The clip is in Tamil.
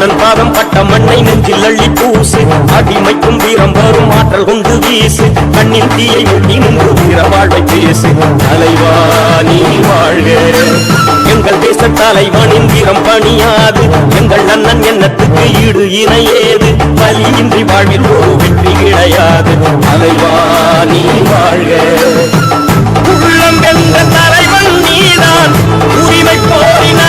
அண்ணன் பாதம் பட்ட மண்ணை நெஞ்சில் அள்ளி பூசு. அடிமைக்கும் வீரம் வரும் ஆற்றல் கொண்டு வீசு. கண்ணின் தீயை ஒட்டி நின்று வீர வாழ்வை பேசு. தலைவா நீ வாழ்க. எங்கள் தேச தலைவனின் வீரம் பணியாது. எங்கள் அண்ணன் எண்ணத்துக்கு ஈடு இணையேது. பலியின்றி வாழ்வில் ஒரு வெற்றி கிடையாது. தலைவா நீ வாழ்க. உள்ளம் எந்த தலைவன் நீதான். உரிமை போரின